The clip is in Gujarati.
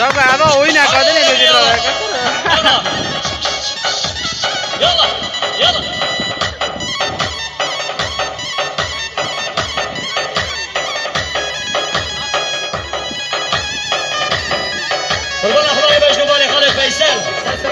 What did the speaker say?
તો આમાં હોય ના કદરે